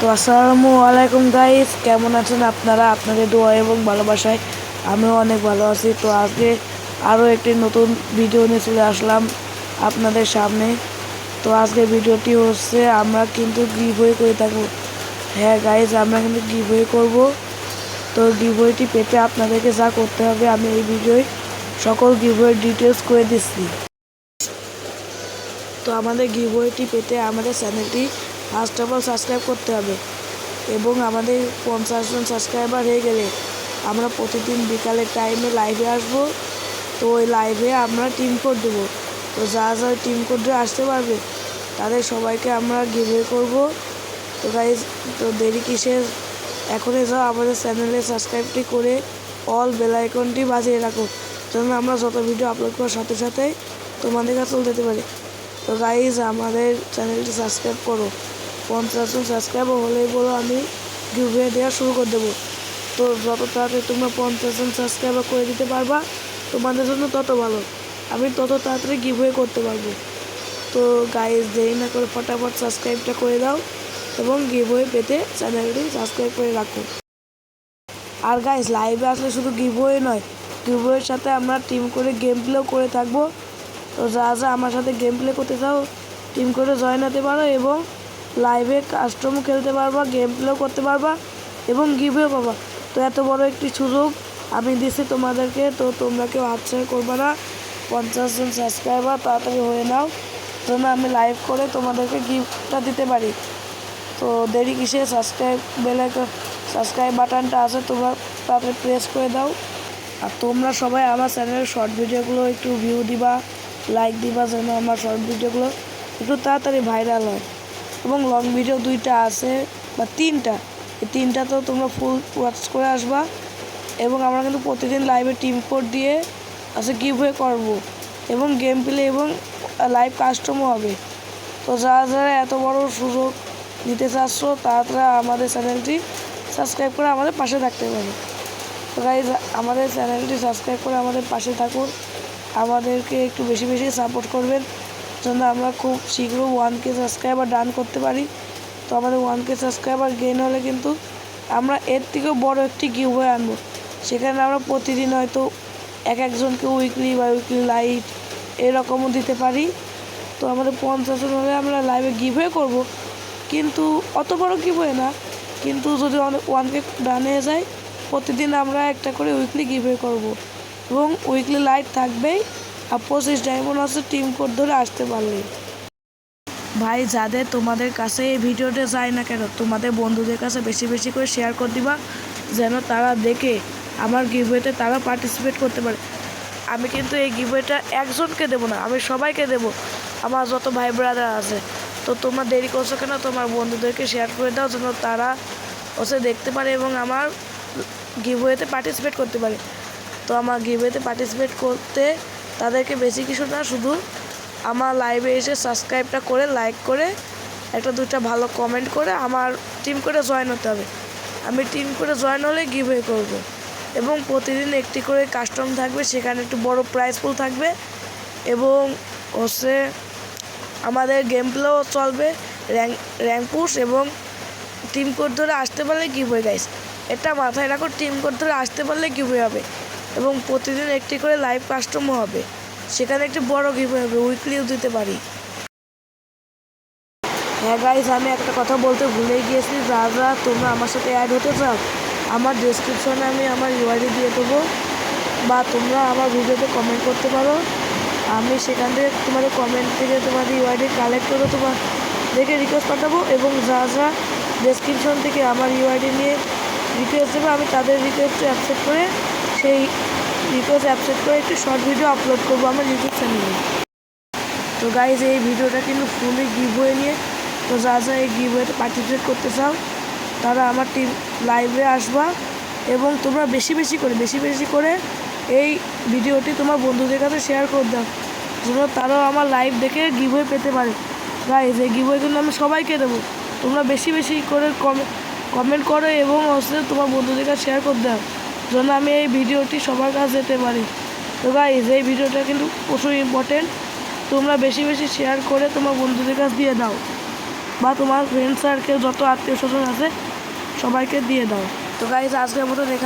তো আসসালামু আলাইকুম গাইস কেমন আছেন আপনারা? আপনাদের দোয়া এবং ভালোবাসায় আমিও অনেক ভালো আছি। তো আজকে আরও একটি নতুন ভিডিও নিয়ে চলে আসলাম আপনাদের সামনে। তো আজকে ভিডিওটি হচ্ছে, আমরা কিন্তু গিভওয়ে করে থাকব। হ্যাঁ গাইজ আমরা কিন্তু গিভওয়ে করব। তো গিভওয়েটি পেতে আপনাদেরকে যা করতে হবে, আমি এই ভিডিওয় সকল গিভওয়ের ডিটেলস করে দিচ্ছি। তো আমাদের গিভওয়েটি পেতে আমাদের চ্যানেলটি ফার্স্ট অফ অল সাবস্ক্রাইব করতে হবে। এবং আমাদের পঞ্চাশ জন সাবস্ক্রাইবার হয়ে গেলে আমরা প্রতিদিন বিকালে টাইমে লাইভে আসব। তো ওই লাইভে আমরা টিম কোড দেবো। তো যারা যারা টিম কোড আসতে পারবে, তাদের সবাইকে আমরা গিভওয়ে করব। তো গাইজ তো দেরি কিসের? এখনই যাও আমাদের চ্যানেলে সাবস্ক্রাইবটি করে অল বেল আইকনটি বাজিয়ে রাখো। যেন আমরা যত ভিডিও আপলোড করার সাথে সাথে তোমাদের কাছে যেতে পারি। তো গাইজ আমাদের চ্যানেলটি সাবস্ক্রাইব করো। পঞ্চাশ জন সাবস্ক্রাইবার হলেই বলো আমি গিভওয়ে দেওয়া শুরু করে দেবো। তো যত তাড়াতাড়ি তোমরা পঞ্চাশ জন সাবস্ক্রাইবার করে দিতে পারবা, তোমাদের জন্য তত ভালো। আমি তত তাড়াতাড়ি গিভওয়ে করতে পারব। তো গাইজ দেরি না করে ফটাফট সাবস্ক্রাইবটা করে দাও এবং গিভওয়ে পেতে চ্যানেলটি সাবস্ক্রাইব করে রাখো। আর গাইজ লাইভে আসলে শুধু গিভওয়ে নয় গিভওয়ের সাথে আমরা টিম করে গেম প্লেও করে থাকব। তো যা যা আমার সাথে গেম প্লে করতে চাও টিম করে জয়েন হতে পারো এবং লাইভে কাস্টম খেলতে পারবা গেম প্লেও করতে পারবা এবং গিভও পাবা। তো এত বড় একটি সুযোগ আমি দিচ্ছি তোমাদেরকে, তো তোমরা কেউ হাতছাড়া করবে না। পঞ্চাশ জন সাবস্ক্রাইবার তাড়াতাড়ি হয়ে নাও। যেন আমি লাইভ করে তোমাদেরকে গিফটটা দিতে পারি। তো দেরি কিসে? সাবস্ক্রাইব বেলে সাবস্ক্রাইব বাটনটা আছে, তোমরা তাড়াতাড়ি প্রেস করে দাও। আর তোমরা সবাই আমার চ্যানেলের শর্ট ভিডিওগুলো একটু ভিউ দিবা লাইক দিবা, যেন আমার শর্ট ভিডিওগুলো একটু তাড়াতাড়ি ভাইরাল হয়। এবং লং ভিডিও দুইটা আছে, বা তিনটা। এই তিনটা তো তোমরা ফুল ওয়াচ করে আসবা। এবং আমরা কিন্তু প্রতিদিন লাইভে টিম কোড দিয়ে আছে গিভওয়ে করব। এবং গেম প্লে এবং লাইভ কাস্টমও হবে। তো যারা যারা এত বড় সুযোগ নিতে চাচ্ছ, তারা আমাদের চ্যানেলটি সাবস্ক্রাইব করে আমাদের পাশে থাকতে পারে। তো গাইজ আমাদের চ্যানেলটি সাবস্ক্রাইব করে আমাদের পাশে থাকুন। আমাদেরকে একটু বেশি বেশি সাপোর্ট করবেন। যেন আমরা খুব শীঘ্র ওয়ান কে সাবস্ক্রাইবার ডান করতে পারি। তো আমাদের ওয়ান কে সাবস্ক্রাইবার গেইন হলে কিন্তু আমরা এর থেকেও বড় একটি গিভ হয়ে আনব। সেখানে আমরা প্রতিদিন হয়তো এক একজনকে উইকলি বা উইকলি লাইট এরকমও দিতে পারি। তো আমাদের পঞ্চাশ জন হলে আমরা লাইভে গিভ হয়ে করব। কিন্তু অত বড় গিভ হয়ে না। কিন্তু যদি অনেক ওয়ান কে ডান যায়, প্রতিদিন আমরা একটা করে উইকলি গিভ হয়ে করব। এবং উইকলি লাইট থাকবেই। আর পঁচিশ ডায়মন্ড আছে টিম কোড ধরে আসতে পারলে। ভাই, যাদের তোমাদের কাছে এই ভিডিওটা যায় না কেন, তোমাদের বন্ধুদের কাছে বেশি বেশি করে শেয়ার করে দিবা, যেন তারা দেখে আমার গিভওয়েতে তারা পার্টিসিপেট করতে পারে। আমি কিন্তু এই গিভওয়েটা একজনকে দেবো না, আমি সবাইকে দেব। আমার যত ভাই ব্রাদার আছে, তো তোমরা দেরি করছ কেন? তোমার বন্ধুদেরকে শেয়ার করে দাও, যেন তারা ওসে দেখতে পারে এবং আমার গিভওয়েতে পার্টিসিপেট করতে পারে। তো আমার গিভওয়েতে পার্টিসিপেট করতে তাদেরকে বেশি কিছু না, শুধু আমার লাইভে এসে সাবস্ক্রাইবটা করে লাইক করে, একটা দুটা ভালো কমেন্ট করে আমার টিম করে জয়েন হতে হবে। আমি টিম করে জয়েন হলে গিভওয়ে করব। এবং প্রতিদিন একটি করে কাস্টম থাকবে, সেখানে একটু বড় প্রাইজ থাকবে। এবং হচ্ছে আমাদের গেম প্লেও চলবে র্যাঙ্ক র্যাঙ্ক পুশ এবং টিম কোড ধরে আসতে পারলে গিভওয়ে গাইস এটা মাথায় রাখো টিম কোড ধরে আসতে পারলে গিভওয়ে হবে। এবং প্রতিদিন একটি করে লাইভ কাস্টমও হবে। সেখানে একটি বড় গিভওয়ে হবে উইকলিও দিতে পারি। হ্যাঁ গাইজ আমি একটা কথা বলতে ভুলে গিয়েছি। যারা তোমরা আমার সাথে অ্যাড হতে চাও? আমার ডেসক্রিপশনে আমি আমার ইউআইডি দিয়ে দেবো বা তোমরা আমার ভিডিওতে কমেন্ট করতে পারো। আমি সেখান থেকে তোমাদের কমেন্ট থেকে তোমাদের ইউআইডি কালেক্ট করে দেখে রিকোয়েস্ট পাঠাবো এবং যা যা ডেসক্রিপশন থেকে আমার ইউআইডি নিয়ে রিকোয়েস্ট দেবে, আমি তাদের রিকোয়েস্ট অ্যাকসেপ্ট করে সেই রিকোয়েস্ট অ্যাকসেপ্ট করে একটি শর্ট ভিডিও আপলোড করব আমার ইউটিউব চ্যানেলে তো গাইজ এই ভিডিওটা কিন্তু ফুলি গিভ হয়ে নিয়ে, তো যা যা এই গিভ হয়েতে পার্টিসিপেট করতে চাও, তারা আমার টিম লাইভে আসবা এবং তোমরা বেশি বেশি করে, বেশি বেশি করে এই ভিডিওটি তোমার বন্ধুদের কাছে শেয়ার করে দাও, যেন তারাও আমার লাইভ দেখে গিভ হয়ে পেতে পারে। গাইজ এই গিভ হয়ে কিন্তু আমি সবাইকে দেবো, তোমরা বেশি বেশি করে কমেন্ট করো এবং হচ্ছে তোমার বন্ধুদের কাছে শেয়ার করে দাও। যেন আমি এই ভিডিওটি সবার কাছে যেতে পারি। তো গাইজ এই ভিডিওটা কিন্তু প্রচুর ইম্পর্টেন্ট তোমরা বেশি বেশি শেয়ার করে তোমার বন্ধুদের কাছে দিয়ে দাও। বা তোমার ফ্রেন্ড সার্কেল যত আত্মীয় স্বজন আছে, সবাইকে দিয়ে দাও। তো গাইজ আজকের মতো এখানে